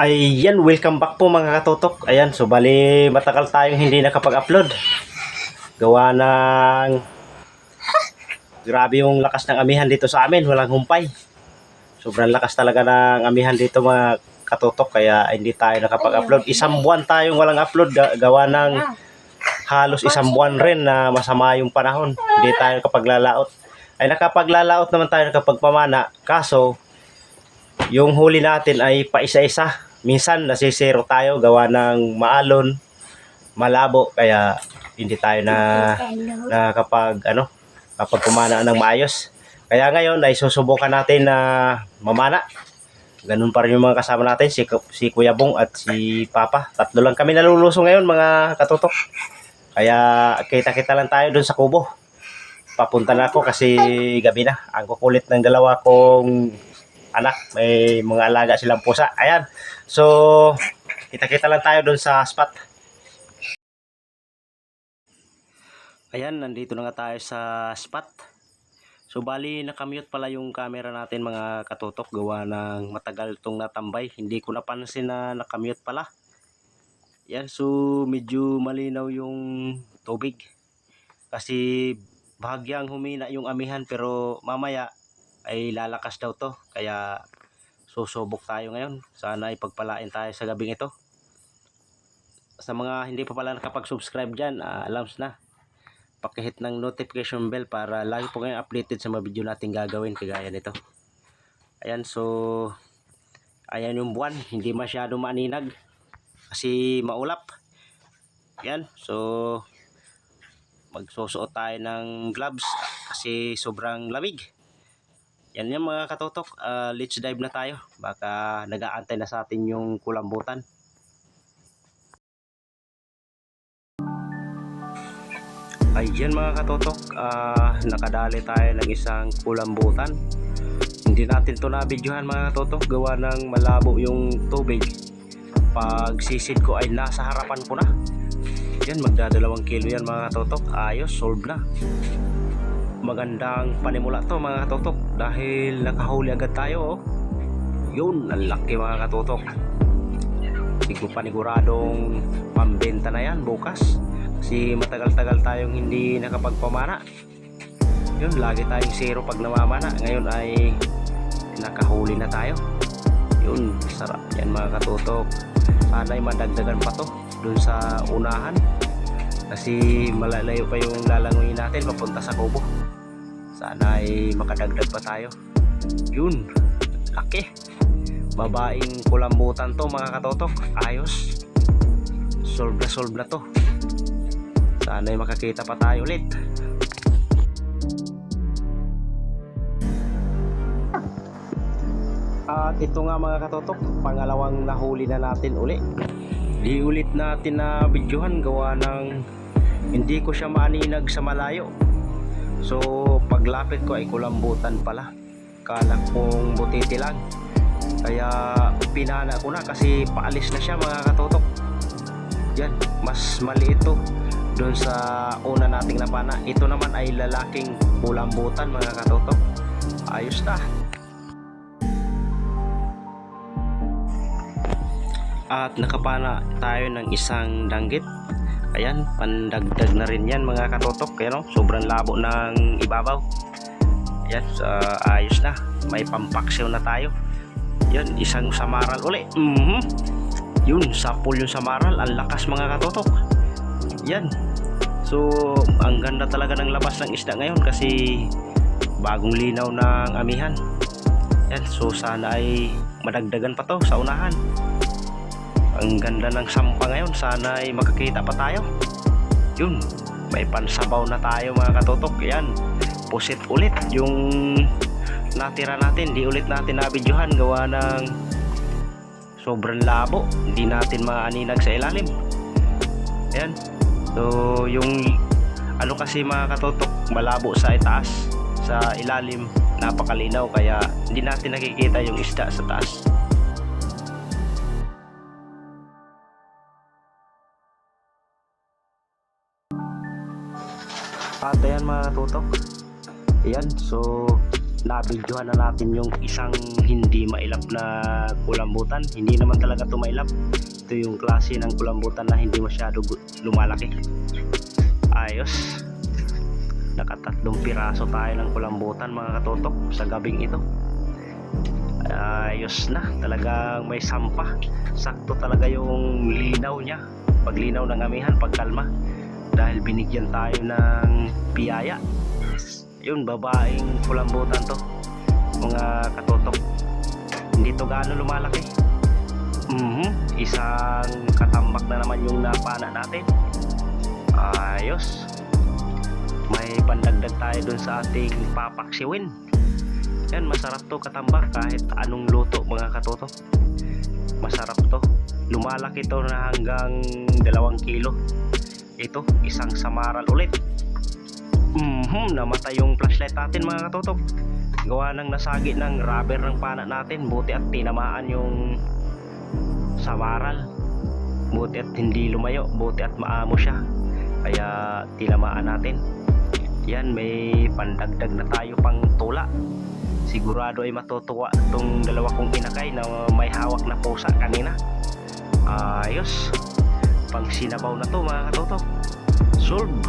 Ayan, welcome back po mga katutok. Ayan, so bali matagal tayong hindi nakapag-upload. Gawa ng grabe yung lakas ng amihan dito sa amin, walang humpay. Sobrang lakas talaga ng amihan dito mga katutok kaya hindi tayo nakapag-upload. Isang buwan tayong walang upload ga- gawa ng halos isang buwan rin na masama yung panahon. Hindi tayo nakapaglalaot. Ay nakapaglalaot naman tayo nakapagpamana. Kaso, yung huli natin ay paisa-isa. Minsan nasisiro tayo gawa ng maalon, malabo, kaya hindi tayo na, na kapag ano, kapag kumana ng maayos. Kaya ngayon ay susubukan natin na mamana. Ganun pa rin yung mga kasama natin, si, si Kuya Bong at si Papa. Tatlo lang kami naluluso ngayon mga katutok. Kaya kita-kita lang tayo dun sa kubo. Papunta na ako kasi gabi na. Ang kukulit ng dalawa kong anak. May mga alaga silang pusa. Ayan. So, kita-kita lang tayo dun sa spot. Ayan, nandito na nga tayo sa spot. So, bali, nakamute pala yung camera natin mga katutok. Gawa ng matagal tong natambay. Hindi ko napansin na nakamute pala. Yan, so medyo malinaw yung tubig. Kasi bahagyang humina yung amihan pero mamaya ay lalakas daw to. Kaya susubok tayo ngayon. Sana ipagpalain tayo sa gabing ito. Sa mga hindi pa pala nakapag-subscribe dyan, ah, alarms na. Pakihit ng notification bell para lagi po kayong updated sa mga video natin gagawin kagaya nito. Ayan, so ayan yung buwan. Hindi masyado maaninag kasi maulap. Yan, so magsusuot tayo ng gloves kasi sobrang lamig. Yan yung mga katotok. Ah, let's dive na tayo. Baka nag-aantay na sa atin yung kulambutan. Ayan mga katotok, ah, nakadali tayo ng isang kulambutan. Hindi natin to na-videohan mga katotok gawa ng malabo yung tubig pag sisid ko ay nasa harapan ko na yan magdadalawang kilo yan mga katotok ayos solve na magandang panimula to mga katotok dahil nakahuli agad tayo oh. yun ang laki mga katotok hindi ko paniguradong pambenta na yan bukas. Kasi matagal-tagal tayong hindi nakapagpamana. Yun lagi tayong zero pag namamana. Ngayon ay nakahuli na tayo. Yun sarap yan mga katutok. Sana madagdagan pa to dun sa unahan. Kasi malalayo pa yung lalangoyin natin papunta sa kubo sana ay makadagdag pa tayo. Yun. Laki. Babaeng kulambutan to mga katotok ayos. Solve na solve na to. Sana ay makakita pa tayo ulit. At ito nga mga katotok, pangalawang nahuli na natin uli. Di ulit natin na videohan gawa ng hindi ko siya maaninag sa malayo. So paglapit ko ay kulambutan pala. Kala kong butiti lang. Kaya pinana ko na kasi paalis na siya mga katotok. Yan, mas maliit to doon sa una nating napana. Ito naman ay lalaking kulambutan mga katotok. Ayos na. at nakapana tayo ng isang danggit ayan pandagdag na rin yan mga katotok. Ayan, oh, sobrang labo ng ibabaw. Ayan so, ayos na. May pampaksyaw na tayo. Yan isang samaral uli. Mhm. Yun sapul yung samaral. Ang lakas mga katotok. Yan so ang ganda talaga ng labas ng isda ngayon kasi bagong linaw ng amihan. Yan so sana ay madagdagan pa to sa unahan ang ganda ng sampa ngayon sana ay makakita pa tayo. Yun may pansabaw na tayo mga katotok yan pusit ulit yung natira natin. Di ulit natin nabidyohan gawa ng sobrang labo. Hindi natin maaninag sa ilalim. Yan so yung ano kasi mga katotok malabo sa itaas sa ilalim napakalinaw kaya hindi natin nakikita yung isda sa taas At ayan mga tutok. Ayan, so nabidyohan na natin yung isang hindi mailap na kulambutan. Hindi naman talaga ito mailap. Ito yung klase ng kulambutan na hindi masyado lumalaki. Ayos. Nakatatlong piraso tayo ng kulambutan mga katotok sa gabing ito. Ayos na. Talagang may sampah. Sakto talaga yung linaw niya. Paglinaw ng amihan, pagkalma. Dahil binigyan tayo ng biyaya. Yun babaeng kulambutan to mga katotok. Hindi to gaano lumalaki. Mhm isang katambak na naman yung napana natin. Ayos. May pandagdag tayo dun sa ating papaksiwin. Yan masarap to katambak kahit anong luto mga katotok. Masarap to. Lumalaki to na hanggang dalawang kilo ito isang samaral ulit Mhm, namatay yung flashlight natin mga katotok. Gawa ng nasagi ng rubber ng pana natin. Buti at tinamaan yung samaral. Buti at hindi lumayo. Buti at maamo siya. Kaya tinamaan natin. Yan, may pandagdag na tayo pang tula. Sigurado ay matutuwa itong dalawa kong inakay na may hawak na pusa kanina. Ayos. Pang sinabaw na to mga katotok. Solve.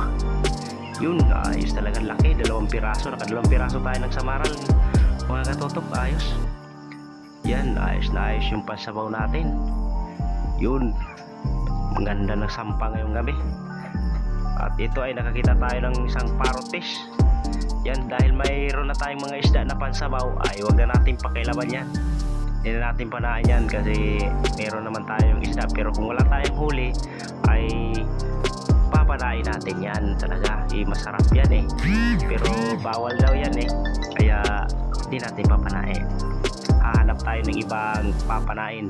Yun ayos talagang laki. Dalawang piraso. Nakadalawang piraso tayo ng samaral mga katotok ayos. Yan ayos na ayos yung pansabaw natin. Yun. Ang ganda ng sampa ngayong gabi. At ito ay nakakita tayo ng isang parrot fish. Yan dahil mayroon na tayong mga isda na pansabaw ay wag na natin pakilaban yan. Hindi na natin panain yan kasi meron naman tayong isda. Pero kung wala tayong huli papanain natin yan. Talaga eh, masarap yan eh. Pero bawal daw yan eh. Kaya hindi natin papanain. Hahanap tayo ng ibang papanain.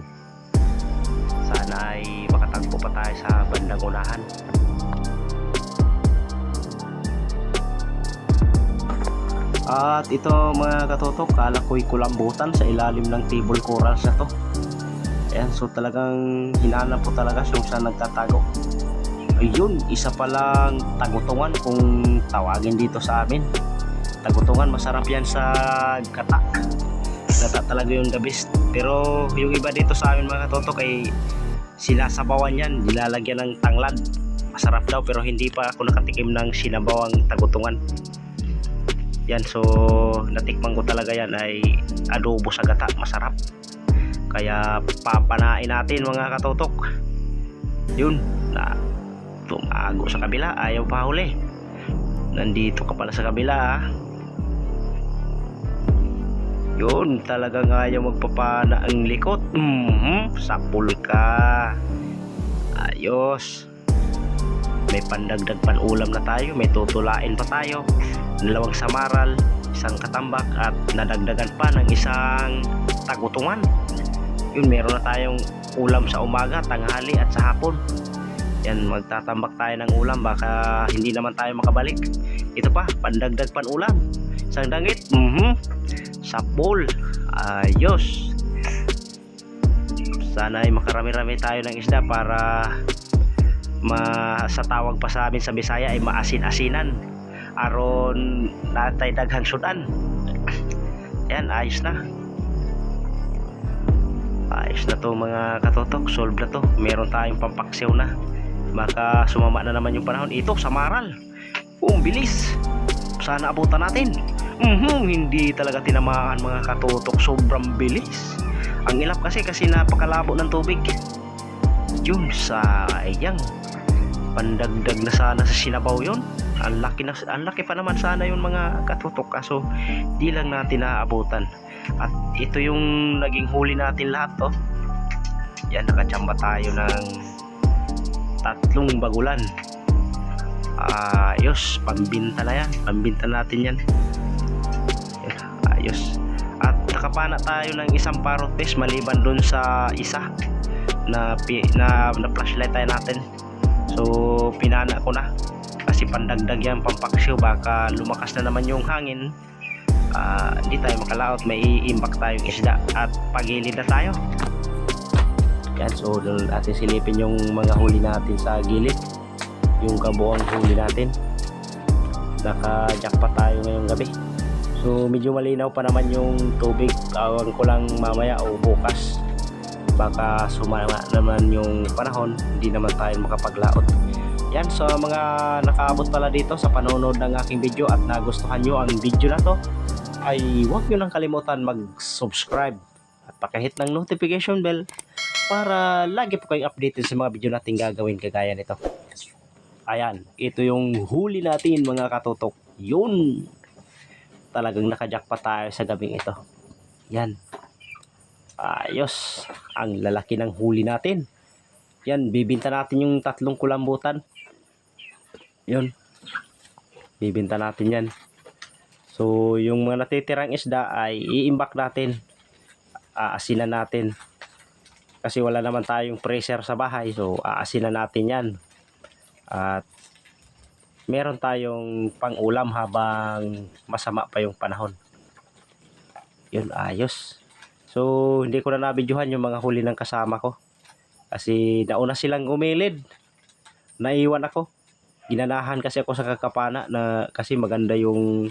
Sana ay makatagpo pa tayo sa bandang unahan. At ito mga katotok kala ko'y kulambutan sa ilalim ng table corals na to. Ayan so talagang hinanap po talaga kung saan nagtatago ayun isa palang tagutungan kung tawagin dito sa amin. Tagutungan masarap yan sa gata. Gata talaga yung the best. Pero yung iba dito sa amin mga katotok ay sinasabawan yan. Nilalagyan ng tanglad. Masarap daw pero hindi pa ako nakatikim ng sinabawang tagutungan. Yan so natikman ko talaga yan ay adobo sa gata. Masarap. Kaya papanain natin mga katotok. Yun na tumago sa kabila ayaw pa huli. Nandito ka pala sa kabila ah. yun talagang ayaw magpapana ang likot. Mhm sapul ka ayos. May pandagdag pan ulam na tayo may tutulain pa tayo. Dalawang samaral isang katambak at nadagdagan pa ng isang tagutungan. Yun meron na tayong ulam sa umaga, tanghali at sa hapon yan magtatambak tayo ng ulam. Baka hindi naman tayo makabalik. Ito pa pandagdag pan ulam isang dangit mhm. Sapol ayos. Sana ay makarami-rami tayo ng isda para ma sa tawag pa sa amin sa Bisaya ay maasin-asinan. Aron natay daghang sudan. Yan ayos na. Ayos na to mga katotok. Solve na to. Meron tayong pampaksiw na baka sumama na naman yung panahon. Ito samaral um bilis. Sana abutan natin. Mhm hindi talaga tinamaan mga katotok sobrang bilis. Ang ilap kasi kasi napakalabo ng tubig. Yun sayang pandagdag na sana sa sinabaw yun. Ang laki na ang laki pa naman sana yun mga katutok. Kaso di lang natin naaabutan at ito yung naging huli natin lahat to yan nakachamba tayo ng tatlong bagulan. Ayos. Pambinta na yan. Pambinta natin yan. Ayos. At nakapana tayo ng isang parrot fish maliban dun sa isa na, na, na flashlight tayo natin. So pinana ko na. Kasi pandagdag yan pampaksiw baka lumakas na naman yung hangin. Ah, hindi tayo makalaot. May iimbak tayong isda. At pagilid na tayo yan so natin silipin yung mga huli natin sa gilid yung kabuang huli natin naka jackpot tayo ngayong gabi So medyo malinaw pa naman yung tubig. Tawag ko lang mamaya o bukas. Baka sumama naman yung panahon. Hindi naman tayo makapaglaot. Yan, so mga nakaabot pala dito sa panonood ng aking video at nagustuhan nyo ang video na to, ay huwag nyo lang kalimutan mag-subscribe at pakihit ng notification bell para lagi po kayong updated sa mga video natin gagawin kagaya nito. Ayan, ito yung huli natin mga katutok. Yun! Talagang nakajack pa tayo sa gabing ito. Yan. Ayos. Ang lalaki ng huli natin. Yan, bibinta natin yung tatlong kulambutan. Yun. Bibinta natin yan. So, yung mga natitirang isda ay iimbak natin. Aasinan natin. Kasi wala naman tayong pressure sa bahay. So, aasinan natin yan. At meron tayong pang-ulam habang masama pa yung panahon. Yun, ayos. So, hindi ko na nabidyohan yung mga huli ng kasama ko. Kasi nauna silang umilid. Naiwan ako. Ginanahan kasi ako sa kakapana na kasi maganda yung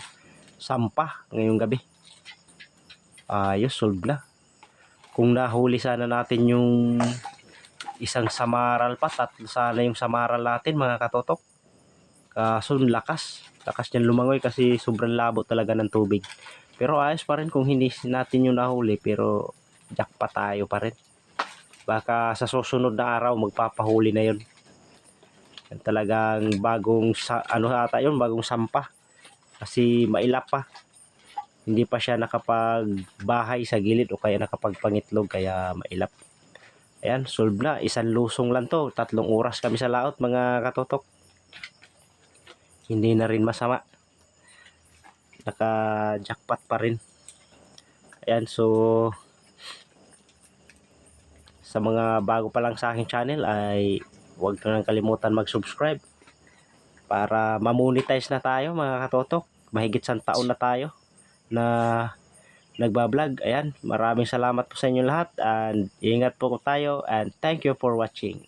sampah ngayong gabi. Ayos, solve na. Kung nahuli sana natin yung isang samaral pa, tatlo sana yung samaral natin mga katotok. Kaso lakas. Lakas niyan lumangoy kasi sobrang labo talaga ng tubig. Pero ayos pa rin kung hindi natin yung nahuli pero jackpot tayo pa rin. Baka sa susunod na araw magpapahuli na yun. Talagang bagong sa, ano ata yun, bagong sampa. Kasi mailap pa. Hindi pa siya nakapagbahay sa gilid o kaya nakapagpangitlog kaya mailap. Ayan, solve na. Isang lusong lang to. Tatlong oras kami sa laot mga katotok. Hindi na rin masama. Naka-jackpot pa rin. Ayan, so sa mga bago pa lang sa aking channel ay huwag nyo nang kalimutan mag-subscribe para mamonetize na tayo mga katotok. Mahigit sa taon na tayo na nagbablog. Ayan, maraming salamat po sa inyo lahat and ingat po tayo and thank you for watching.